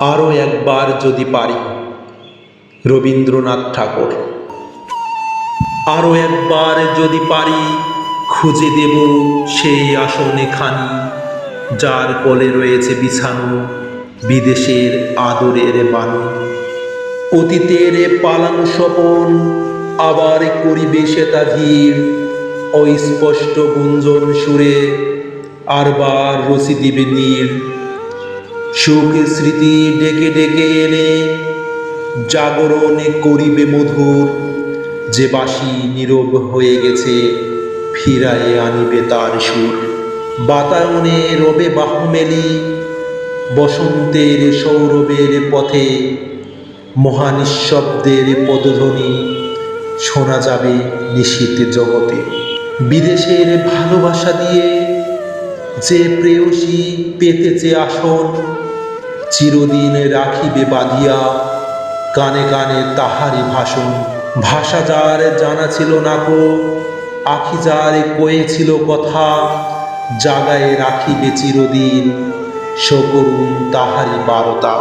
আরও একবার যদি পারি, রবীন্দ্রনাথ ঠাকুর। আরও একবার যদি পারি, খুঁজে দেব সেই আসনে খানি, যার কোলে রয়েছে বিছানো বিদেশের আদরের বাণী। অতীতের পালানো স্বপন আবার করিবে সে তা ভিড় অস্পষ্ট গুঞ্জন সুরে আরবার রসি দিবে নীড় সুখ স্মৃতি ডেকে ডেকে এনে জাগরণে করিবে মধুর। যে বাসি নীরব হয়ে গেছে, ফিরায়ে আনিবে তার সুর। বাতায়নে রবে বাহুমেলি, বসন্তের সৌরভের পথে মহানিঃশব্দের পদধ্বনি শোনা যাবে নিশীত জগতে। বিদেশের ভালোবাসা দিয়ে যে প্রেয়সী পেতেছে আসন চিরদিন রাখিবে বাঁধিয়া, কানে কানে তাহারি ভাষণ। ভাষা যার জানা ছিল না কো, আখি যার কয়েছিল কথা, জাগায় রাখিবে চিরদিন সকরুণ তাহারি বারতা।